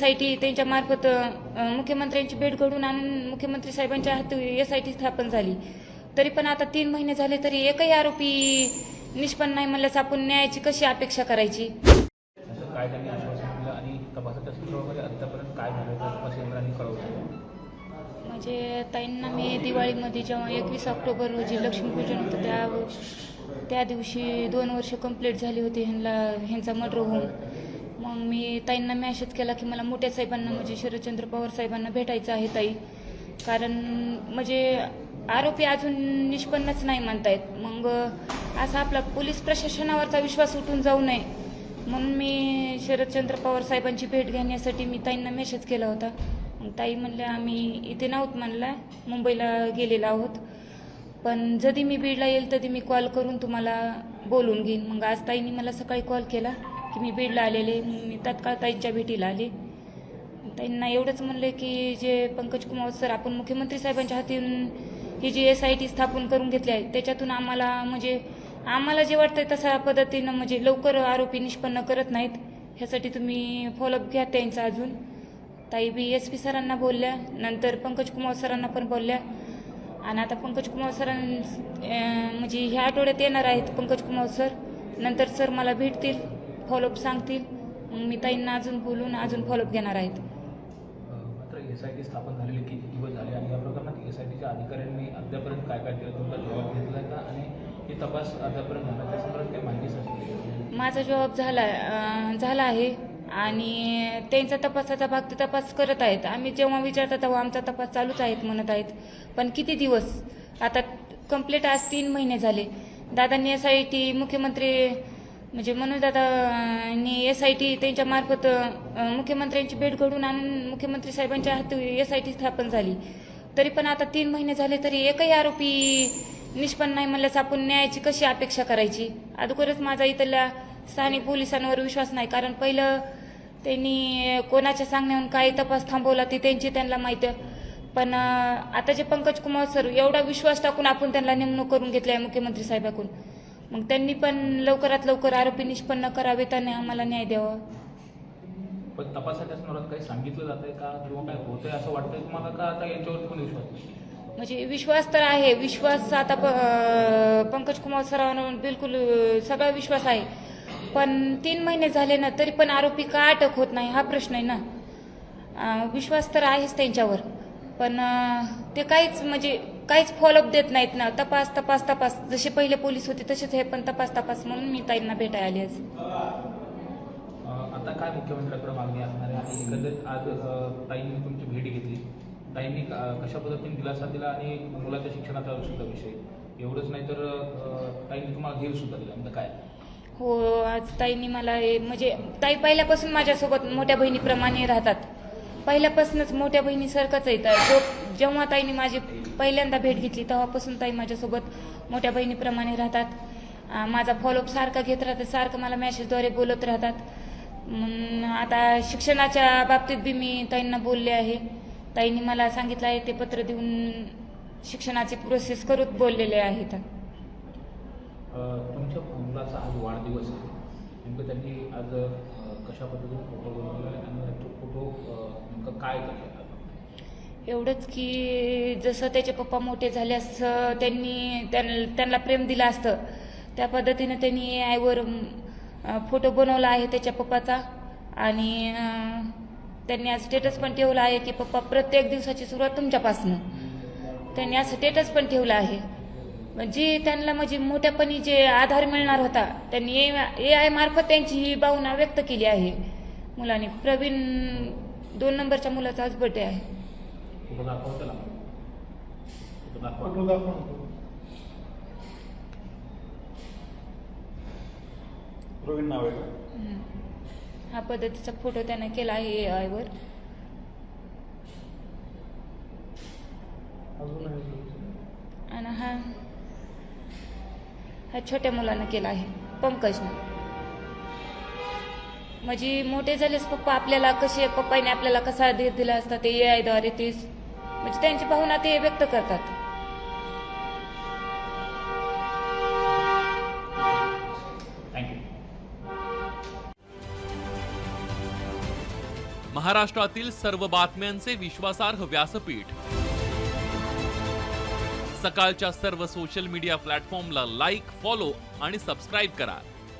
S I T त्यांच्या मार्फत मुख्यमंत्र्यांची भेट घडून आणून मुख्यमंत्री साहेबांच्या हाती एस आय टी स्थापन झाली. तरी पण आता तीन महिने झाले तरी एकही आरोपी निष्पन्न नाही म्हणल्यास आपण न्यायाची कशी अपेक्षा करायची? म्हणजे ताईंना मी दिवाळीमध्ये जेव्हा एकवीस ऑक्टोबर रोजी लक्ष्मीपूजन होतं त्या त्या दिवशी दोन वर्ष कंप्लीट झाली होती ह्यांना ह्यांचा मर्डर होऊन. मग मी ताईंना मॅसेज केला की मला मोठ्या साहेबांना म्हणजे शरदचंद्र पवार साहेबांना भेटायचं आहे ताई. कारण म्हणजे आरोपी अजून निष्पन्नच नाही म्हणतायत. मग असा आपला पोलीस प्रशासनावरचा विश्वास उठून जाऊ नये. म्हणून मी शरदचंद्र पवार साहेबांची भेट घेण्यासाठी मी ताईंना मेसेज केला होता. मग ताई म्हणल्या आम्ही इथे नव्हत म्हणला मुंबईला गेलेलो आहोत. पण जधी मी बीडला येईल तधी मी कॉल करून तुम्हाला बोलून घेईन. मग आज ताईंनी मला सकाळी कॉल केला. की मी बीडला आलेले मी तत्काळ ताईंच्या भेटीला आले. ताईंना एवढंच म्हणलं की जे पंकज कुमार सर आपण मुख्यमंत्री साहेबांच्या हातून ही जी एस आय टी स्थापन करून घेतली आहे त्याच्यातून आम्हाला म्हणजे आम्हाला जे वाटतंय तशा पद्धतीनं म्हणजे लवकर आरोपी निष्पन्न करत नाहीत. ह्यासाठी तुम्ही फॉलोअप घ्या त्यांचा अजून. ताई बी एस पी सरांना बोलल्या नंतर पंकज कुमार सरांना पण बोलल्या. आणि आता पंकज कुमार सरां म्हणजे ह्या आठवड्यात येणार आहेत पंकज कुमार सर. नंतर सर मला भेटतील. फॉलोअप सांगतील. मग मी ताईंना अजून बोलून अजून फॉलोअप घेणार आहेत. अं, मात्र एस आय टी स्थापन झालेले किती दिवस झाले आणि या प्रकरणात एस आय टीच्या अधिकाऱ्यांनी अद्यापर्यंत काय काय केलं? तुमचा जबाब घेतला का? आणि हे तपास अद्यापर्यंत झाला त्या संदर्भात काही माहिती माझा जॉब झाला झाला आहे. आणि त्यांचा तपासाचा भाग ते तपास करत आहेत. आम्ही जेव्हा विचारतात तेव्हा आमचा तपास चालूच आहेत म्हणत आहेत. पण किती दिवस? आता कंप्लीट आज तीन महिने झाले. दादांनी एस आय टी मुख्यमंत्री म्हणजे मनोज दादांनी एस आय टी त्यांच्या मार्फत मुख्यमंत्र्यांची भेट घडून आणून मुख्यमंत्री साहेबांच्या हाती एस आय टी स्थापन झाली. तरी पण आता तीन महिने झाले तरी एकही आरोपी निष्पन्न नाही म्हणल्यास आपण न्यायाची कशी अपेक्षा करायची? अगोदरच माझा इथल्या स्थानिक पोलिसांवर विश्वास नाही. कारण पहिलं त्यांनी कोणाच्या सांगण्याहून काही तपास थांबवला ते त्यांची त्यांना माहीत पण आता जे पंकज कुमार सर एवढा विश्वास टाकून आपण त्यांना नेमणूक करून घेतली आहे मुख्यमंत्री साहेबाकडून. मग त्यांनी पण लवकरात लवकर आरोपी निष्पन्न करावेत आणि आम्हाला न्याय द्यावा. पण तपासाच्या संदर्भात काही सांगितलं जातंय का? किंवा काय होतंय असं वाटतंय तुम्हाला का? आता यांच्यावर पण विश्वास? म्हणजे विश्वास तर आहे. विश्वास आता प- पंकज कुमार सरांवर बिलकुल अं, सगळा विश्वास आहे. पण तीन महिने झाले ना तरी पण आरोपी का अटक होत नाही? हा प्रश्न आहे ना. अं, विश्वास तर आहेच त्यांच्यावर. पण अं, ते काहीच म्हणजे काहीच फॉलोअप देत नाहीत ना. तपास तपास तपास. जसे पहिले पोलीस होते तसेच हे पण तपास तपास म्हणून मी ताईंना भेटायला आली आज. आता काय मुख्यमंत्र्याकडे मागणी असणार आहे? आणि एकंदरीत आज अं, ताईंनी तुमची भेट घेतली. ताईंनी अं, कशा पद्धतीने दिलासा दिला आणि मुलाच्या शिक्षणाचा सुद्धा विषय? एवढंच नाही तर अं, ताईंनी तुम्हाला घेर सुद्धा दिला. म्हणजे काय? हो आज ताईंनी मला हे- म्हणजे ताई पहिल्यापासून माझ्यासोबत मोठ्या बहिणीप्रमाणे राहतात. पहिल्यापासूनच मोठ्या बहिणीसारखंच येतात जो जेव्हा ताईंनी माझी पहिल्यांदा भेट घेतली तेव्हापासून ताई माझ्यासोबत मोठ्या बहिणीप्रमाणे राहतात. माझा फॉलोअप सारखा घेत राहतात सारखं मला मॅसेजद्वारे बोलत राहतात. मग आता शिक्षणाच्या बाबतीत बी मी ताईंना बोलले आहे. ताईंनी मला सांगितलं आहे ते पत्र देऊन शिक्षणाची प्रोसेस करत बोललेले आहेत. तुमच्या मुलाचा आज वाढदिवस आहे. त्यांनी आज कशा पद्धतीने फोटो आणि फोटो नेमकं काय करतात एवढंच की जसं त्याचे पप्पा मोठे झाले असं त्यांनी त्यां- त्यांना प्रेम दिलं असतं. त्या पद्धतीने त्यांनी ए आयवर फोटो बनवला आहे त्याच्या पप्पाचा. आणि त्यांनी आज स्टेटस पण ठेवला आहे की पप्पा प्रत्येक दिवसाची सुरुवात तुमच्यापासनं. त्यांनी आज स्टेटस पण ठेवला आहे. जी त्यांना म्हणजे मोठ्यापणी जे आधार मिळणार होता त्यांनी ए आय मार्फत त्यांची ही भावना व्यक्त केली आहे. मुलांनी प्रवीण दोन नंबरच्या मुलाचा आज बर्थडे आहे. फोटो दाखवा त्याला. फोटो दाखवा. फोटो दाखवा प्रवीण नाव आहे का? हम्म. हा पद्धतीचा फोटो त्यानं केला आहे ए आयवर अजून आहे आणि हा हा छोट्या मुलानं केला आहे पंकजनं. म्हणजे मोठे झालेच पप्पा आपल्याला कसे पप्पाने आपल्याला कसा धीर दिला असता ते ए आयद्वारे ते म्हणजे त्यांची भावना ते व्यक्त करतात. थँक्यू महाराष्ट्रातील सर्व बातम्यांचे विश्वासार्ह व्यासपीठ. सकाळच्या सर्व सोशल मीडिया प्लॅटफॉर्मला लाईक फॉलो आणि सबस्क्राईब करा.